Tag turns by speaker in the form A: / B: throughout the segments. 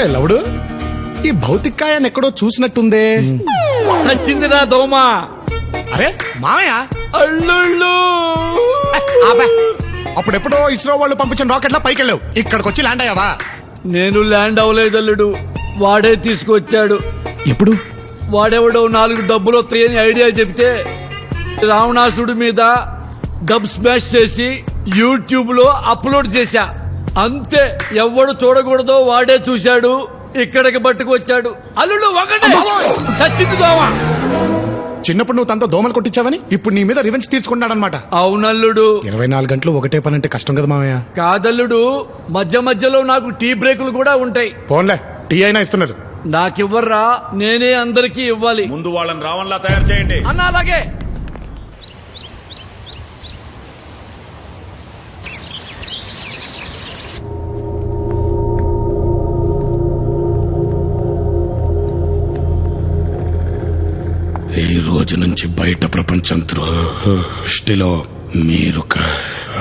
A: ఒరే లవుడు ఈ భౌతికాయాన్ని ఎక్కడో చూసినట్టుందే.
B: నచ్చిందిరా దోమ.
A: అరే మామయ్య
B: అల్లుళ్ళు.
A: అప్పుడెప్పుడో ఇస్రో వాళ్ళు పంపించిన రాకెట్లా పైకి వెళ్ళావు ఇక్కడికి వచ్చి ల్యాండ్ అయ్యావా?
B: నేను ల్యాండ్ అవ్వలేదు అల్లుడు. వాడే తీసుకొచ్చాడు.
A: ఎప్పుడు?
B: వాడెవడో నాలుగు డబ్బులు వస్తాయని ఐడియా చెప్తే రావణాసుడి మీద డబ్ స్మాష్ చేసి యూట్యూబ్లో అప్లోడ్ చేశా. అంతే ఎవడు చూడకూడదో వాడే చూశాడు ఇక్కడికి పట్టుకొచ్చాడు. అల్లుడు ఒకటే. చచ్చింది దోమ
A: చిన్నప్పుడు నువ్వు తనతో దోమలు కొట్టించావని ఇప్పుడు నీ మీద రివెంజ్ తీర్చుకున్నాడనమాట
B: అవునల్లుడు.
A: ఇరవై నాలుగు గంటలు ఒకటే పని అంటే కష్టం కదా మామయ్య.
B: కాదల్లుడు మధ్య మధ్యలో నాకు టీ బ్రేకులు కూడా ఉంటాయి.
A: పోన్లే టీ అయినా ఇస్తున్నారు.
B: నాకివ్వర్రా నేనే అందరికీ ఇవ్వాలి.
C: ముందు వాళ్ళని రావణ్లా తయారు చేయండి.
B: అన్న అలాగే.
A: నుంచి బయట ప్రపంచం దృష్టిలో మీరు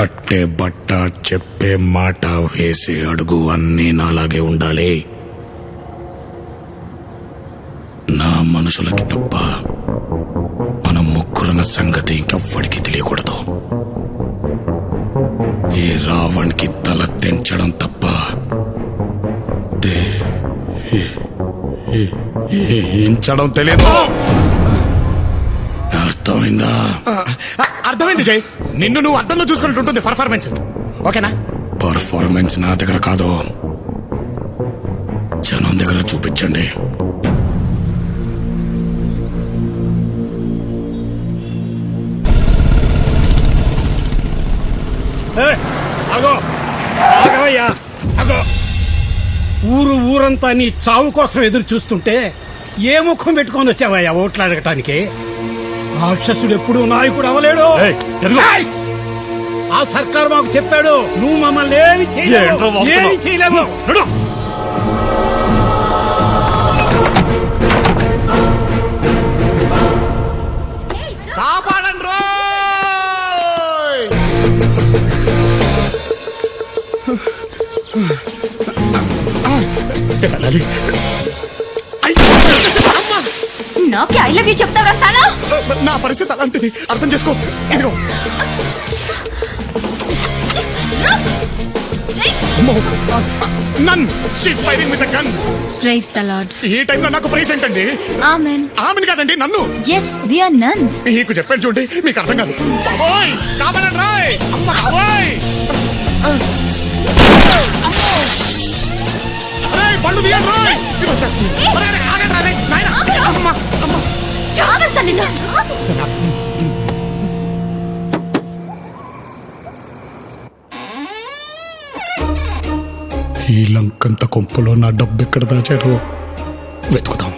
A: అట్టే బట్ట చెప్పే మాట వేసే అడుగు అన్నీ నాలాగే ఉండాలి. నా మనుషులకి తప్ప మన ముగ్గురున్న సంగతి ఇంకెవ్వడికి తెలియకూడదు. ఈ రావణ్కి తల తెంచడం తప్ప ఇంచడం తెలియదు అర్థమైందా?
D: అర్థమైంది జై. నిన్ను నువ్వు అర్థంలో చూసుకున్నట్టు ఉంటుంది పర్ఫార్మెన్స్ ఓకేనా?
A: పర్ఫార్మెన్స్ నా దగ్గర కాదు. జనం దగ్గర చూపించండి.
E: అగో ఆగవయ్యా. అగో ఊరు ఊరంతా నీ చావు కోసం ఎదురు చూస్తుంటే ఏ ముఖం పెట్టుకొని వచ్చావయ్యా ఓట్లు అడగటానికి? రాక్షసుడు ఎప్పుడు నాయకుడు అవలేడు! ఆ సర్కారు మాకు చెప్పాడు నువ్వు మమ్మల్ని ఏమి చేయలేవు? ఏమి చేయలేవు.
A: కాపాడండి
F: నాకే ఐ లవ్ యూ చెప్తావరా? సాలా
A: నా పరిస్థితి అలాంటిది. అర్థం చేసుకో. ఇదిగో. Nun she's firing with gun
F: praise the Lord
A: ఈ టైంలో నాకు ప్రైజ్ ఏంటండి?
F: ఆమెన్
A: ఆమెను కాదండి నన్ను.
F: ఎస్ వి ఆర్ నన్
A: మీకు చెప్పాను చూడండి మీకు అర్థం కాదు. బాబోయ్ కాపాడండి రాయ్ అమ్మ బాబోయ్ అరే తీయండి రాయ్ ఇది వచ్చేస్తుంది. అరే, ఆగండి. నాయనా. అమ్మ. అమ్మ
F: నిన్ను
A: ఈ లంకంత కొంపలో నా డబ్బు ఎక్కడ దాచారో వెతుకుదాం.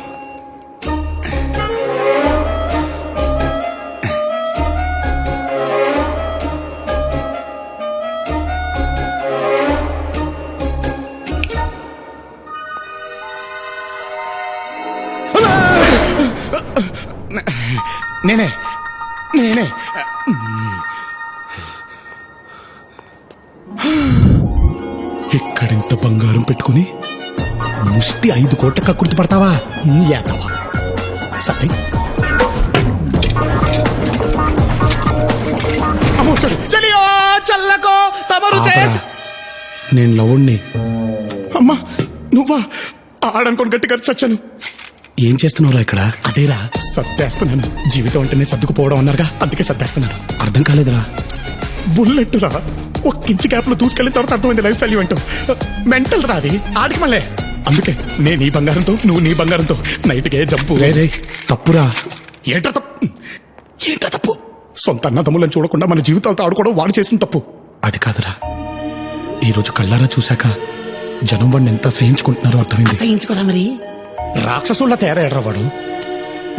A: నేనే నేనే. ఇక్కడింత బంగారం పెట్టుకుని ముష్టి ఐదు కోట్ల కక్కుర్తి పడతావా? ఏతావా సత్యం. చల్లకో తమరు నేను లవుణ్ణి. అమ్మా నువ్వా? ఆడనుకోని గట్టిగా చచ్చాను. ఏం చేస్తున్నావురా ఇక్కడ? అదేరా సర్దేస్తున్నాను. జీవితం అంటేనే సర్దుకుపోవడం అన్నారుగా అందుకే సర్దేస్తున్నాను. అర్థం కాలేదురా. బుల్లెట్ రా ఒక ఇంచి గ్యాప్లో దూసుకెళ్ళిన తర్వాత అర్థమైంది లైఫ్ వాల్యూ అంటూ మెంటల్ రాది ఆడికి మళ్ళీ. అందుకే నేను నీ బంగారంతో నువ్వు నీ బంగారంతో నైట్కే జంపు. రే తప్పురా. ఏంట్రా తప్పు? ఏంట్రా తప్పు? సొంత అన్నదమ్ములను చూడకుండా మన జీవితాలతో ఆడుకోవడం వాడు చేసిన తప్పు. అది కాదురా. ఈరోజు కళ్ళారా చూశాక జనం వాడిని ఎంత సహించుకుంటున్నారో అర్థమైంది.
E: సహించుకోరా మరి?
A: రాక్షసుల్లా తయారయ్యారా వాడు?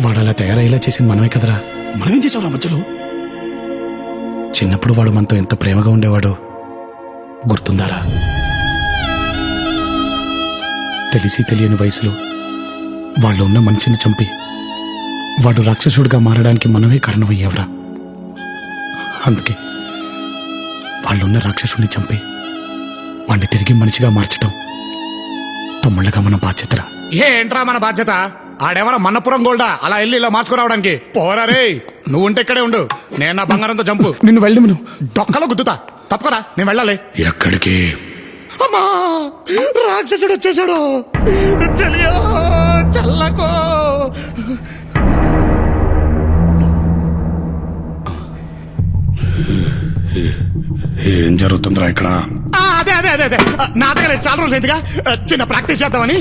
A: వాడు అలా తయారయ్యేలా చేసింది మనమే కదరా. మనమేం చేసావురా మధ్యలో? చిన్నప్పుడు వాడు మనతో ఎంత ప్రేమగా ఉండేవాడో గుర్తుందారా? తెలిసి తెలియని వయసులో వాళ్ళు ఉన్న మనిషిని చంపి వాడు రాక్షసుడిగా మారడానికి మనమే కారణమయ్యేవరా. అందుకే వాళ్ళున్న రాక్షసుడిని చంపి వాడిని తిరిగి మనిషిగా మార్చటం తమ్ముళ్ళగా మన బాధ్యతరా?
D: ఏంట్రా మన బాధ్యత? ఆడెవరో మన్నపురం గోల్డా అలా వెళ్ళి ఇలా మార్చుకురావడానికి. పోరా రే నువ్వు ఉంటే ఇక్కడే ఉండు. నేను నా బంగారంతో జంపు.
A: నిన్ను వెళ్ళి
D: డొక్కలో గుద్దుతా. తప్పకరా నేను వెళ్ళాలి.
A: ఎక్కడికి?
D: అమ్మా రాక్షసుడు వచ్చేసాడు చల్లకో.
A: ఏం జరుగుతుందిరా ఇక్కడ?
D: అదే అదే అదే అదే. నా దగ్గర చాలా రోజులు ఎందుగా చిన్న ప్రాక్టీస్ చేద్దామని.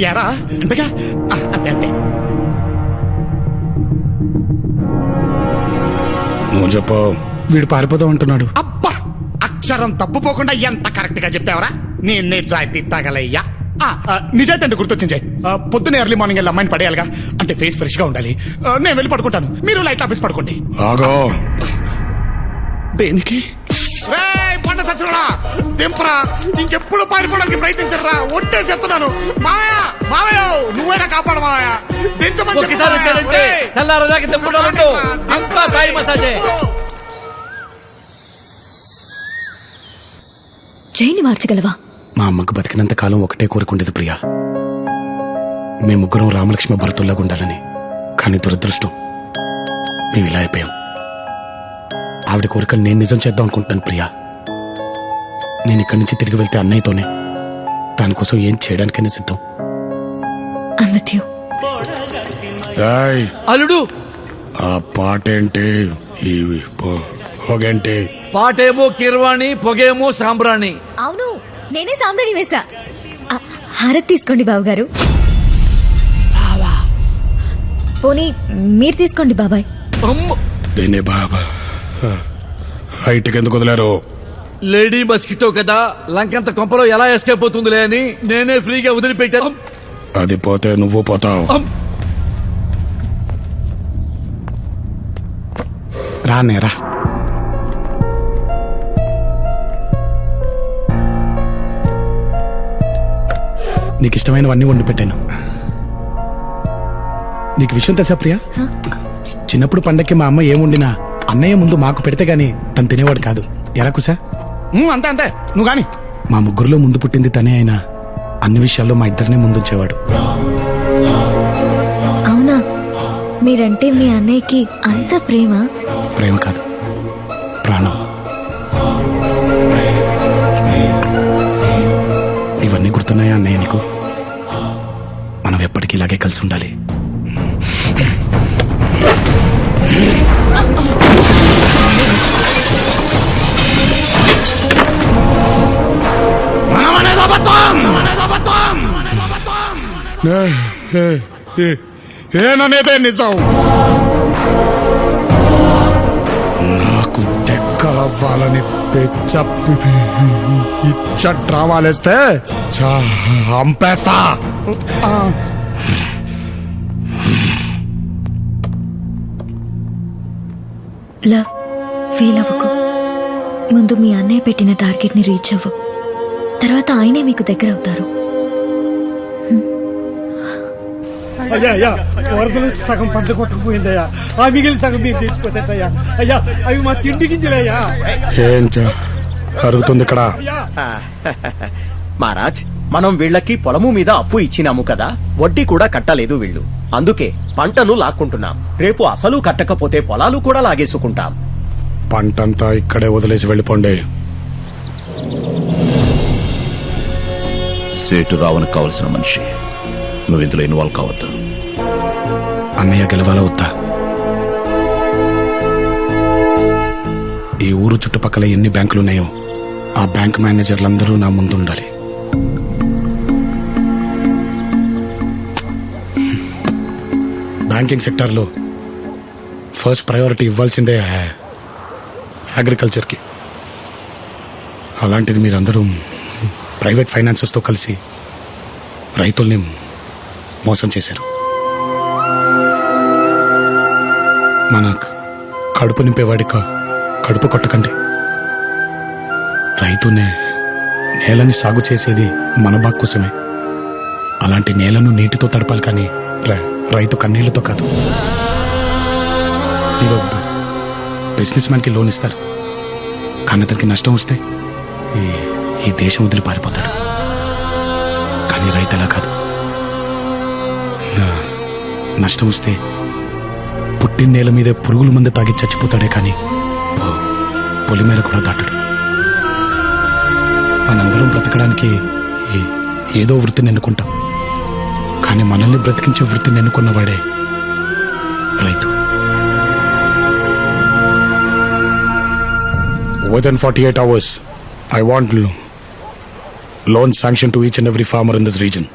D: ఎరా అంతగా? ఆ, అంతే అంతే.
A: నువ్వు చెప్పు. వీడు పారిపోదాం అంటున్నాడు.
D: అబ్బా అక్షరం తప్పుపోకుండా ఎంత కరెక్ట్గా చెప్పావరా? నీ నిజాయితీ తగలయ్యా. నిజాయితీ అంటే గుర్తొచ్చింది. పొద్దున్న ఎర్లీ మార్నింగ్ వెళ్ళి అమ్మాయిని పడేయాలిగా. అంటే ఫేస్ ఫ్రెష్గా ఉండాలి. నేను వెళ్ళి పడుకుంటాను. మీరు లైట్ ఆఫీస్ పడుకోండి.
A: ఆగో. దేనికి?
D: రేయ్, పంట సచ్చినోడా! తెంపరా. ఇంకెప్పుడు పారిపోవడానికి ప్రయత్నించరా ఒట్టే చెప్తున్నాను మాయా మావయ్య నువ్వైనా కాపాడు మావయ్య.
B: ఒకసారి. వచ్చారంటే. తెల్లారదాకా అంతా మసాజే.
F: జైని మార్చగలవా?
A: మా అమ్మకు బతికినంత కాలం ఒకటే కోరుకుండేది ప్రియా. మేము ముగ్గురం రామలక్ష్మి భరతుల్లాగా ఉండాలని కానీ దురదృష్టం మేము ఇలా అయిపోయాం. ఆవిడ కోరికలు నేను నిజం చేద్దాం అనుకుంటున్నాను ప్రియా. నేను ఇక్కడి నుంచి తిరిగి వెళ్తే అన్నయ్యతోనే. దానికోసం ఏం చేయడానికైనా సిద్ధం.
B: అల్లుడు!
A: ఆ పాట ఏంటి ఈ పొగేంటి?
B: పాటేమో కిర్వాణి పొగేమో సాంబ్రాణి.
F: అవును నేనే సాంబ్రాణి వేసా ఆ, హారతి తీసుకోండి బాబు గారు పోనీ మీరు తీసుకోండి బాబాయ్.
B: అమ్మ.
A: దీన్ని బాబా. హైట్కి ఎందుకు వదిలేరు?
B: లేడీ మస్కిటో కదా లంకంత కొంపలో ఎలా ఎస్కేప్ అవుతుందిలే అని నేనే ఫ్రీగా వదిలిపెట్టాను.
A: అది పోతే నువ్వు పోతావు. రా నేరా నీకు ఇష్టమైనవన్నీ వండి పెట్టాను. నీకు విషయం తెలుసా ప్రియా? చిన్నప్పుడు పండక్కి మా అమ్మ ఏం వండినా అన్నయ్య ముందు మాకు పెడితే గాని తను తినేవాడు కాదు. ఎలా కుసా
D: అంతే అంతే. నువ్వు గాని
A: మా ముగ్గురులో ముందు పుట్టింది తనే అయినా అన్ని విషయాల్లో మా ఇద్దరినే ముందుంచేవాడు.
F: అవునా? మీరంటే మీ అన్నయ్యకి అంత ప్రేమ?
A: ప్రేమ కాదు. ప్రాణం. ఇవన్నీ గుర్తున్నాయా అన్నయ్య నీకు? మనం ఎప్పటికీ ఇలాగే కలిసి ఉండాలి.
D: ఏననేదే నిజం
A: నాకు దగ్గరవ్వాలని పెచ్చ
D: ఇచ్చ డ్రామాలేస్తే చంపేస్తా
F: లవ్ ఫీల్ అవ్వకు ముందు మీ అన్నయ్య పెట్టిన టార్గెట్ని రీచ్ అవ్వు తర్వాత ఆయనే మీకు దగ్గర అవుతారు
E: అయ్యా అయ్యా వరద నుంచి సగం పంట కొట్టుకుపోయిందయ్యా. ఆ మిగిలిన సగం మీరు తీసిపోతాయ్యా అయ్యా అవి మా తిండి గింజలయ్యా.
A: ఏం జరుగుతుంది ఇక్కడ?
G: మహారాజ్ మనం వీళ్ళకి పొలము మీద అప్పు ఇచ్చినాము కదా వడ్డీ కూడా కట్టలేదు వీళ్ళు. అందుకే పంటను లాక్కుంటున్నాం. రేపు అసలు కట్టకపోతే పొలాలు కూడా లాగేసుకుంటాం.
A: పంటంతా ఇక్కడే వదిలేసి వెళ్ళిపోండి.
C: సేటు రావణ్ కావలసిన మనిషి. నువ్వు ఇందులో ఇన్వాల్వ్ కావద్దు.
A: అన్నయ్య గెలవాలా వద్దా? ఈ ఊరు చుట్టుపక్కల ఎన్ని బ్యాంకులు ఉన్నాయో ఆ బ్యాంక్ మేనేజర్లందరూ నా ముందు ఉండాలి బ్యాంకింగ్ సెక్టార్లో ఫస్ట్ ప్రయారిటీ ఇవ్వాల్సిందే అగ్రికల్చర్కి. అలాంటిది మీరందరూ ప్రైవేట్ ఫైనాన్సెస్తో కలిసి రైతుల్ని మోసం చేశారు. మన కడుపు నింపేవాడిక కడుపు కొట్టకండి. రైతునే నేలని సాగు చేసేది మన బాగ్ కోసమే. అలాంటి నేలను నీటితో తడపాలి కానీ రైతు కన్నీళ్ళతో కాదు. మీరు బిజినెస్ మ్యాన్కి లోన్ ఇస్తారు. కానీ అతనికి నష్టం వస్తే ఈ ఈ దేశం వదిలి పారిపోతాడు. కానీ రైతు అలా కాదు. నష్టం వస్తే పుట్టిన నేల మీదే పురుగుల మంది తాగి చచ్చిపోతాడే కానీ పొలి మీద కూడా దాటడు. మనందరం బ్రతకడానికి ఏదో వృత్తిని ఎన్నుకుంటాం కానీ మనల్ని బ్రతికించే వృత్తిని ఎన్నుకున్నవాడే రైతు. Within 48 hours, I want loan sanction to each and every farmer in this region.